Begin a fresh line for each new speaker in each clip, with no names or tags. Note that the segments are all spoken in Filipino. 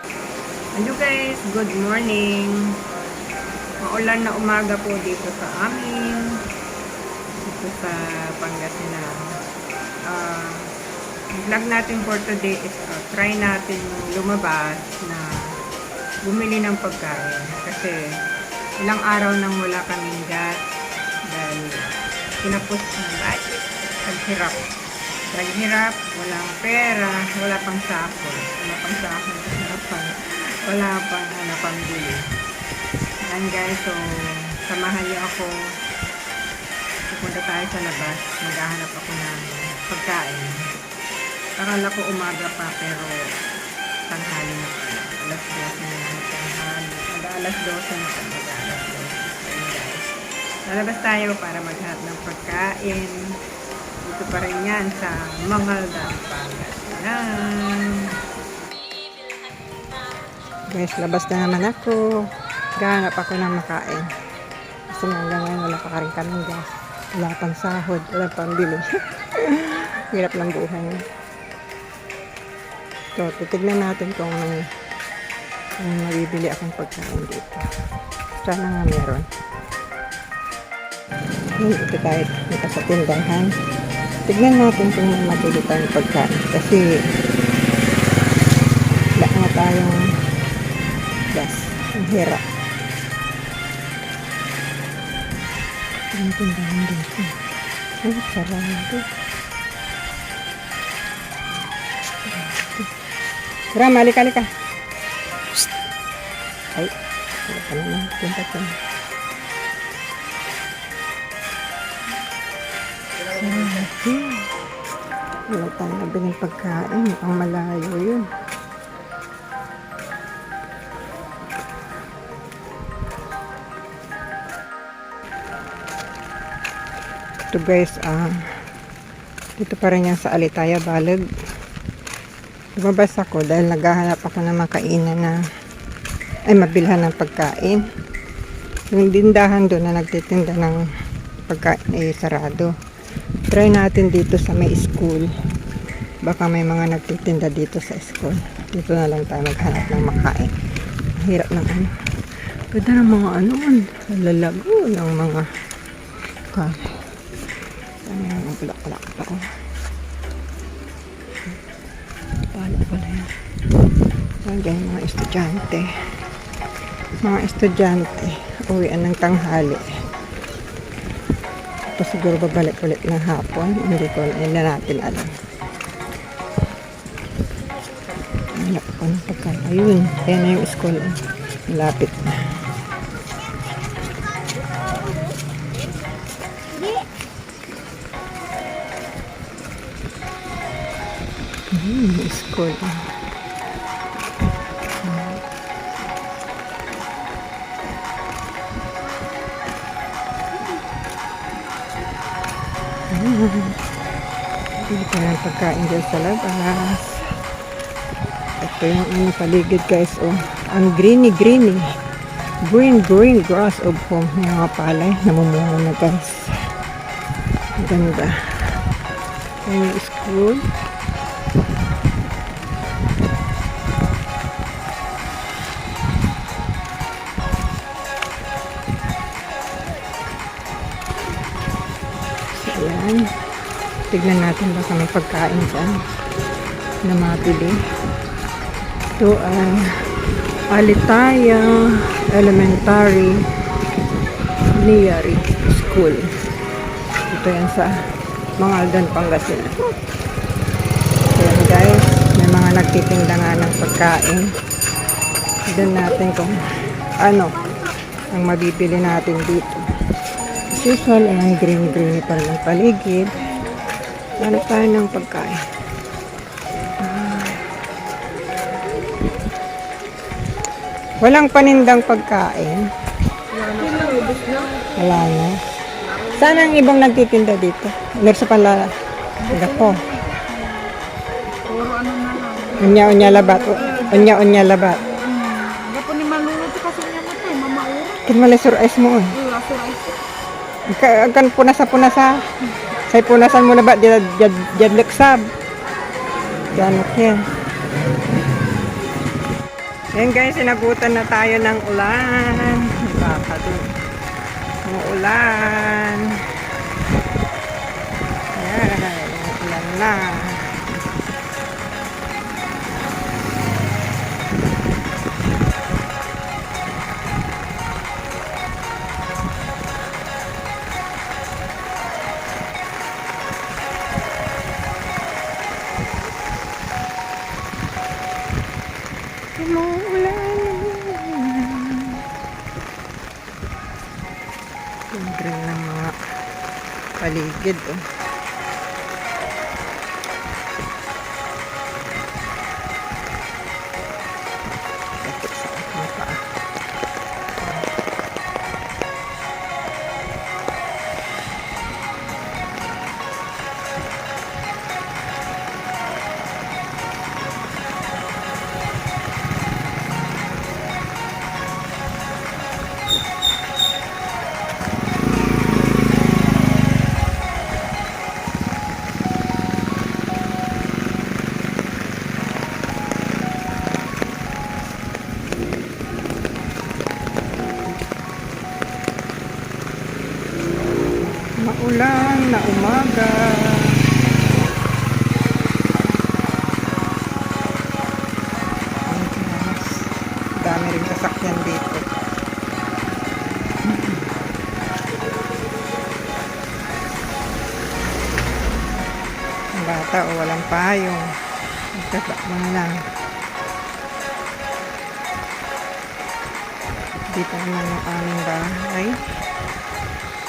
Hello guys, good morning. Maulan na umaga po dito sa amin. Dito sa Pangasinan. Ang vlog natin for today is ah, try natin lumabas na bumili ng pagkain. Kasi ilang araw nang wala kaming gas dahil kinapos ng budget. Naghirap. Naghirap, walang pera, wala pang sako. Wala pang sako, pang, wala pang ano, pambili. Yan guys, so samahan niyo ako. Pupunta tayo sa labas. Maghahanap ako ng pagkain. Akala ko umaga pa pero tanghali na pala. Alas 12 na ng tanghali. Mag-alas 12 na pala. Mag-alas 12. Ayun guys. Lalabas tayo para maghanap ng pagkain. Dito pa rin yan sa Mangaldan, Pangasinan. Guys, labas na naman ako. Gahanap ako ng makain. Kasi nga hanggang ngayon wala pa rin kaming gas. Wala pang sahod, wala pang bili. Hirap ng buhay. So, titignan natin kung may kung mabibili akong pagkain dito. Sana nga meron. Dito tayo dito sa tindahan. Tignan natin kung may mabili pagkain. Kasi wala nga tayong gas. Ang hirap. Ang tindahan dito. Ay, sarado. Halika, halika. Psst. Ay, wala ka naman. Punta ka na. Sarado. Wala tayong nabiling pagkain. Ang malayo yun. Ito guys, ah, dito pa rin yan sa Alitaya Balag. Lumabas ako dahil naghahanap ako ng makainan na ay mabilhan ng pagkain. Yung dindahan doon na nagtitinda ng pagkain ay sarado. Try natin dito sa may school. Baka may mga nagtitinda dito sa school. Dito na lang tayo maghanap ng makain. Hirap ng ano. Ganda ng mga ano, lalago ng mga kare. Bulak-bulak pa ko. Pala pala yan. Yung mga estudyante. Mga estudyante. Uwian ng tanghali. Tapos siguro babalik ulit ng hapon. Hindi ko na natin alam. Hanap ko ng pagkain. Ayun. Ayan na yung school. Malapit na. Hmm, school. Hindi pa ng pagkain dyan sa labas. Ito yung ano paligid guys. Oh, ang greeny greeny. Green green grass of home. Yung mga palay. Namumunga na guys. Ang ganda. Yung school. Ayan. Tignan natin baka may pagkain dyan na mabili. Ito ay Alitaya Elementary Liari School. Ito yan sa Mangaldan, Pangasinan. Ayan guys, may mga nagtitinda nga ng pagkain. Tignan natin kung ano ang mabibili natin dito. As usual, ayan, green-green pa rin ang paligid. Ano tayo ng pagkain? Ah. Walang panindang pagkain. Wala na. Saan ang ibang nagtitinda dito? Meron sa pala.
Lang.
Unya-unya labat. Unya-unya labat.
Gapo ni maluluto kasi niya mo tayo, mamauro.
Kinmalisur ice mo eh.
Wala sa rice.
Ka- Kan punasa punasa. Say punasan mo na ba jad jad jad leksab. Yan. Ayan guys, sinabutan na tayo ng ulan. Baka dun. Umuulan. Ayan, umuulan na. Paligid. Oh. Bata o walang payong. Magkasakman lang. Dito naman yung aming bahay.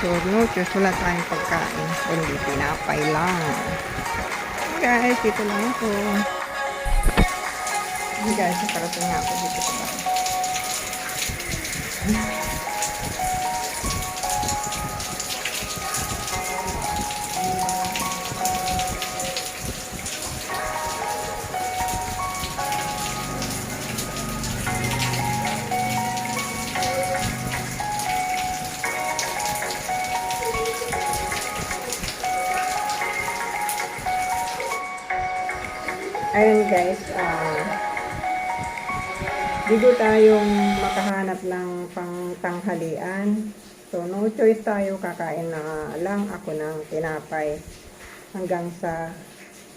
So, no choice. Wala tayong pagkain. Kundi pinapay lang. Guys, dito lang ako. Guys, nakarating nga ako dito sa bahay. Ayun guys, ah dito tayong makahanap ng pangtanghalian. So, no choice tayo, kakain na lang ako ng tinapay hanggang sa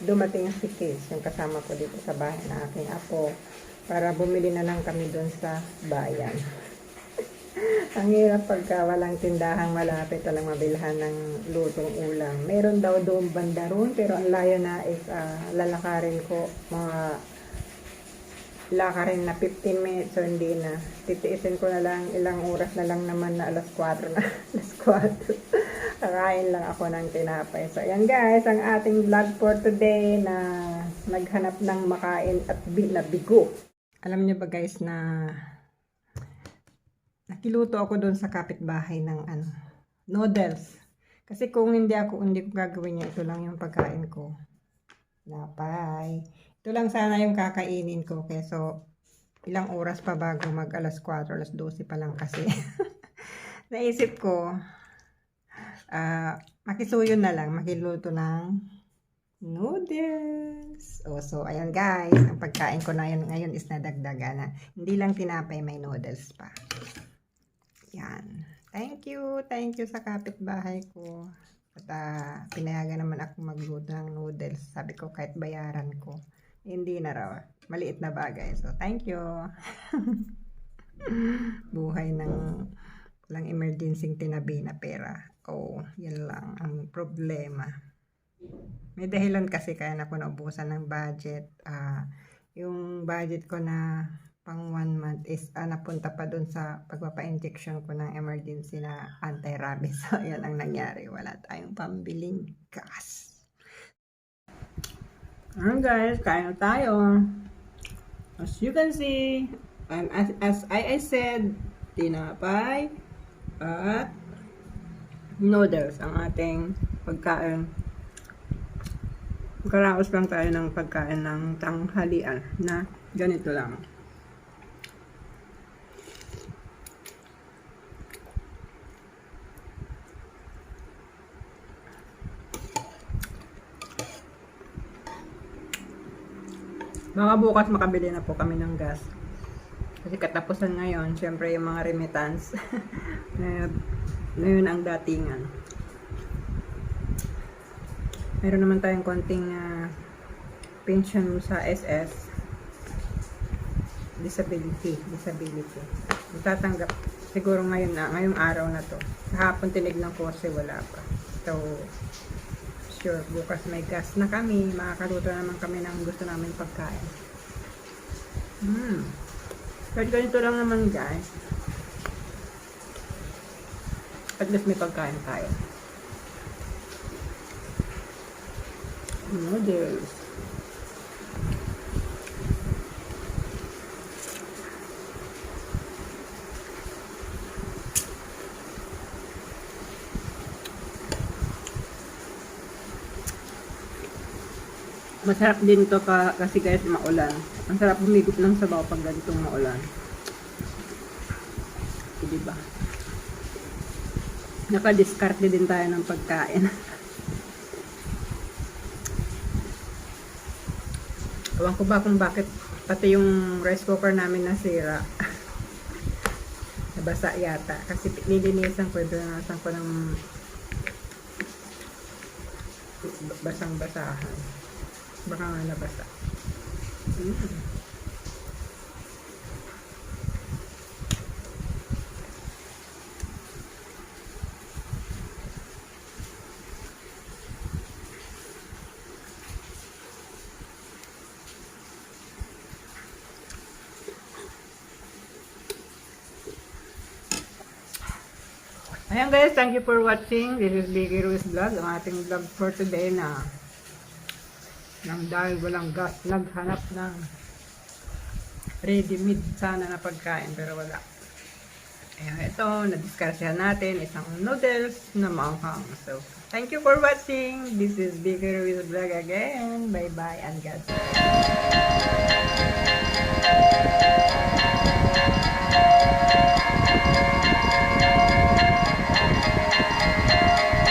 dumating si Kiss, yung kasama ko dito sa bahay na aking apo, para bumili na lang kami doon sa bayan. Ang hirap pagka walang tindahang malapit talang mabilhan ng lutong ulam. Meron daw doon banda roon, pero ang layo na is ah, lalakarin ko mga lakarin na 15 minutes so hindi na. Titiisin ko na lang ilang oras na lang naman na alas 4 na. alas 4. Kakain lang ako ng tinapay. So ayan guys, ang ating vlog for today na naghanap ng makain at bi bigo. Alam niyo ba guys na nakiluto ako doon sa kapitbahay ng ano, noodles. Kasi kung hindi ako, hindi ko gagawin niya, ito lang yung pagkain ko. Napay. Ito lang sana yung kakainin ko. Kaya so, ilang oras pa bago mag alas 4, alas 12 pa lang kasi. Naisip ko, ah, makisuyo na lang, makiluto ng noodles. Oh, so, ayan guys, ang pagkain ko na yun ngayon is nadagdagan na. Hindi lang tinapay, may noodles pa. Yan. Thank you. Thank you sa kapitbahay ko. At ah, pinayagan naman ako magluto ng noodles. Sabi ko kahit bayaran ko. Hindi na raw. Maliit na bagay. So, thank you. Buhay ng walang emergency tinabi na pera. Oh, yan lang ang problema. May dahilan kasi kaya na ako naubusan ng budget. Ah, yung budget ko na pang one month is ah, napunta pa dun sa pagpapa-injection ko ng emergency na anti-rabies. So, yan ang nangyari. Wala tayong pambiling gas. Alright guys, kain tayo. As you can see, and as, as I, I said, tinapay at noodles ang ating pagkain. Karaos lang tayo ng pagkain ng tanghalian na ganito lang. Baka bukas makabili na po kami ng gas. Kasi katapusan ngayon, syempre yung mga remittance. ngayon ang datingan. Meron naman tayong konting ah, pension sa SS. Disability. Disability. Tatanggap siguro ngayon na, ngayong araw na to. Kahapon tinignan ko kasi wala pa. So, sure, bukas may gas na kami. Makakaluto naman kami ng gusto namin pagkain. Hmm. Kahit ganito lang naman guys. At least may pagkain tayo. Noodles. Masarap din to ka, kasi guys maulan. Ang sarap humigop ng sabaw pag ganitong maulan. Eh, diba? Nakadiskarte din tayo ng pagkain. Ewan ko ba kung bakit pati yung rice cooker namin nasira. Nabasa yata. Kasi nilinisan ko, donasan ko ng basang-basahan. Baka nga nabasa. Mm. Ayan guys, thank you for watching. This is Biggie Ruiz Vlog. Ang ating vlog for today na nang dahil walang gas, naghanap ng ready-made sana na pagkain pero wala. Ayan, ito, nadiskarsihan natin isang noodles na maanghang. So, thank you for watching. This is Biggie Ruiz Vlog again. Bye-bye and God bless.